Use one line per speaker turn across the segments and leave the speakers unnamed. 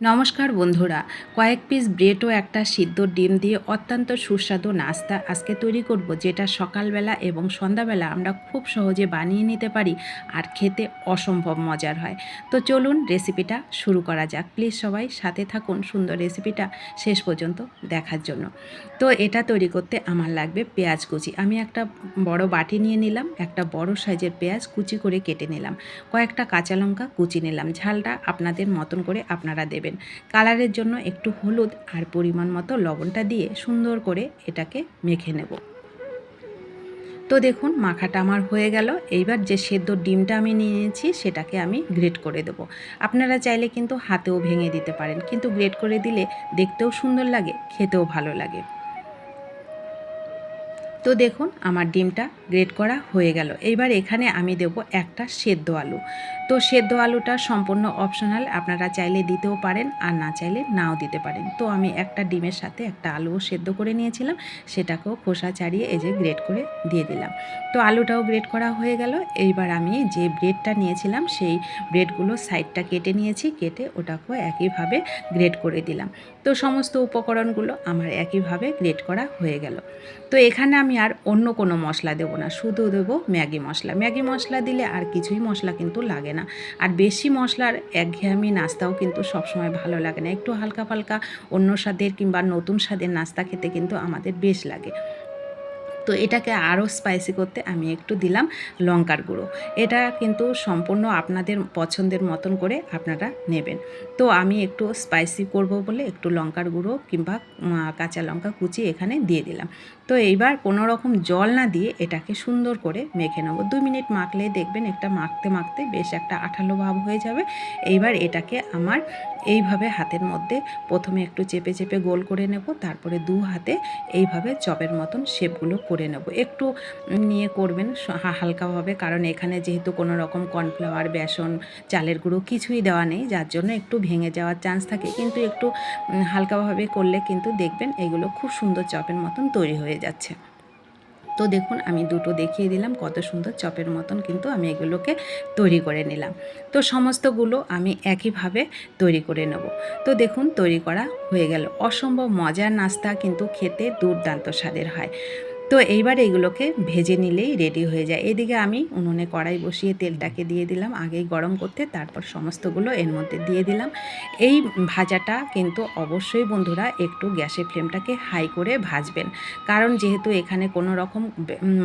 নমস্কার বন্ধুরা, কয়েক পিস ব্রেড ও একটা সিদ্ধ ডিম দিয়ে অত্যন্ত সুস্বাদু নাস্তা আজকে তৈরি করব, যেটা সকালবেলা এবং সন্ধ্যাবেলা আমরা খুব সহজে বানিয়ে নিতে পারি আর খেতে অসম্ভব মজার হয়। তো চলুন রেসিপিটা শুরু করা যাক। প্লিজ সবাই সাথে থাকুন সুন্দর রেসিপিটা শেষ পর্যন্ত দেখার জন্য। তো এটা তৈরি করতে আমার লাগবে পেঁয়াজ কুচি। আমি একটা বড় বাটি নিয়ে নিলাম, একটা বড় সাইজের পেঁয়াজ কুচি করে কেটে নিলাম। কয়েকটা কাঁচা লঙ্কা কুচি নিলাম। ঝালটা আপনাদের মতন করে আপনারা দেবেন। কালারের জন্য একটু হলুদ আর পরিমাণ মতো লবণটা দিয়ে সুন্দর করে এটাকে মেখে নেব। তো দেখুন, মাখাটা আমার হয়ে গেল। এইবার যে সেদ্ধ ডিমটা আমি নিয়েছি, সেটাকে আমি গ্রেট করে দেব। আপনারা চাইলে কিন্তু হাতেও ভেঙে দিতে পারেন, কিন্তু গ্রেট করে দিলে দেখতেও সুন্দর লাগে, খেতেও ভালো লাগে। তো দেখুন, আমার ডিমটা গ্রেট করা হয়ে গেল। এইবার এখানে আমি দেব একটা সেদ্ধ আলু। তো সেদ্ধ আলুটা সম্পূর্ণ অপশনাল আপনারা চাইলে দিতেও পারেন, আর না চাইলে নাও দিতে পারেন। তো আমি একটা ডিমের সাথে একটা আলুও সেদ্ধ করে নিয়েছিলাম, সেটাকেও খোসা ছাড়িয়ে এই যে গ্রেট করে দিয়ে দিলাম। তো আলুটাও গ্রেট করা হয়ে গেল। এইবার আমি যে ব্রেডটা নিয়েছিলাম, সেই ব্রেডগুলো সাইডটা কেটে নিয়েছি, কেটে ওটাকেও একইভাবে গ্রেট করে দিলাম। তো সমস্ত উপকরণগুলো আমার একইভাবে গ্রেট করা হয়ে গেল। তো এখানে আমি আর অন্য কোনো মশলা দেবো না, শুধু দেবো ম্যাগি মশলা। ম্যাগি মশলা দিলে আর কিছুই মশলা কিন্তু লাগে না। আর বেশি মশলার একঘেয়েমি নাস্তাও কিন্তু সবসময় ভালো লাগে না। একটু হালকা ফালকা অন্য স্বাদের কিংবা নতুন স্বাদের নাস্তা খেতে কিন্তু আমাদের বেশ লাগে। তো এটাকে আরও স্পাইসি করতে আমি একটু দিলাম লঙ্কার গুঁড়ো। এটা কিন্তু সম্পূর্ণ আপনাদের পছন্দের মতন করে আপনারা নেবেন। তো আমি একটু স্পাইসি করব বলে একটু লঙ্কার গুঁড়ো কিংবা কাঁচা লঙ্কা কুচি এখানে দিয়ে দিলাম। তো এইবার কোনো রকম জল না দিয়ে এটাকে সুন্দর করে মেখে নেব। দু মিনিট মাখলে দেখবেন একটা মাখতে মাখতে বেশ একটা আঠালো ভাব হয়ে যাবে। এইবার এটাকে আমার এইভাবে হাতের মধ্যে প্রথমে একটু চেপে চেপে গোল করে নেব, তারপরে দু হাতে এইভাবে চপের মতন শেপগুলো করে নেব। একটু নিয়ে করবেন হালকাভাবে, কারণ এখানে যেহেতু কোনো রকম কর্নফ্লাওয়ার, বেসন, চালের গুঁড়ো কিছুই দেওয়া নেই, যার জন্য একটু ভেঙে যাওয়ার চান্স থাকে। কিন্তু একটু হালকাভাবে করলে কিন্তু দেখবেন এগুলো খুব সুন্দর চপের মতন তৈরি হয়ে যাচ্ছে। তো দেখুন, আমি দুটো দেখিয়ে দিলাম, কত সুন্দর চপের মতন কিন্তু আমি এগুলোকে তৈরি করে নিলাম। তো সমস্তগুলো আমি একইভাবে তৈরি করে নেব। তো দেখুন, তৈরি করা হয়ে গেল। অসম্ভব মজার নাস্তা কিন্তু খেতে দুর্দান্ত স্বাদের হয়। তো এইবার এগুলোকে ভেজে নিলেই রেডি হয়ে যায়। এদিকে আমি উনুনে কড়াই বসিয়ে তেলটাকে দিয়ে দিলাম, আগেই গরম করতে তারপর সমস্তগুলো এর মধ্যে দিয়ে দিলাম। এই ভাজাটা কিন্তু অবশ্যই বন্ধুরা একটু গ্যাসের ফ্লেমটাকে হাই করে ভাজবেন। কারণ যেহেতু এখানে কোনো রকম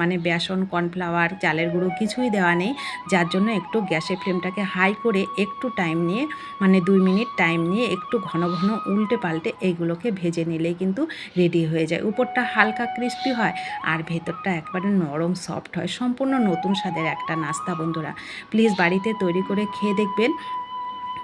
মানে বেসন, কর্নফ্লাওয়ার, চালের গুঁড়ো কিছুই দেওয়া নেই, যার জন্য একটু গ্যাসের ফ্লেমটাকে হাই করে একটু টাইম নিয়ে মানে দুই মিনিট টাইম নিয়ে একটু ঘন ঘন উল্টে পাল্টে এইগুলোকে ভেজে নিলেই কিন্তু রেডি হয়ে যায়। উপরটা হালকা ক্রিস্পি হয় আর ভেতরটা একবারে নরম সফট হয়। সম্পূর্ণ নতুন স্বাদের একটা নাস্তা, বন্ধুরা। প্লিজ বাড়িতে তৈরি করে খেয়ে দেখবেন।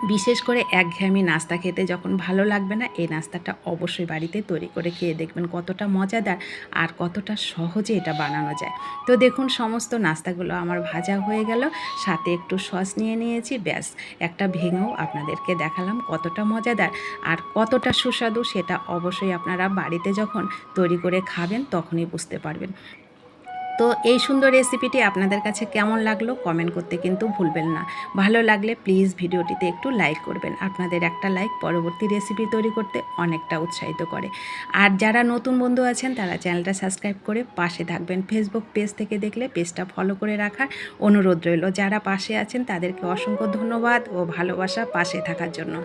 বিশেষ করে একঘেয়েমি নাস্তা খেতে যখন ভালো লাগবে না, এই নাস্তাটা অবশ্যই বাড়িতে তৈরি করে খেয়ে দেখবেন কতটা মজাদার আর কতটা সহজে এটা বানানো যায়। তো দেখুন, সমস্ত নাস্তাগুলো আমার ভাজা হয়ে গেল, সাথে একটু সস নিয়ে নিয়েছি, ব্যাস। একটা ভেঙেও আপনাদেরকে দেখালাম কতটা মজাদার আর কতটা সুস্বাদু, সেটা অবশ্যই আপনারা বাড়িতে যখন তৈরি করে খাবেন, তখনই বুঝতে পারবেন। তো এই সুন্দর রেসিপিটি আপনাদের কাছে কেমন লাগল কমেন্ট করতে কিন্তু ভুলবেন না। ভালো লাগলে প্লিজ ভিডিওটিতে একটু লাইক করবেন। আপনাদের একটা লাইক পরবর্তী রেসিপি তৈরি করতে অনেকটা উৎসাহিত করে। আর যারা নতুন বন্ধু আছেন, তারা চ্যানেলটা সাবস্ক্রাইব করে পাশে থাকবেন। ফেসবুক পেজ থেকে দেখলে পেজটা ফলো করে রাখার অনুরোধ রইল। যারা পাশে আছেন, তাদেরকে অসংখ্য ধন্যবাদ ও ভালোবাসা পাশে থাকার জন্য।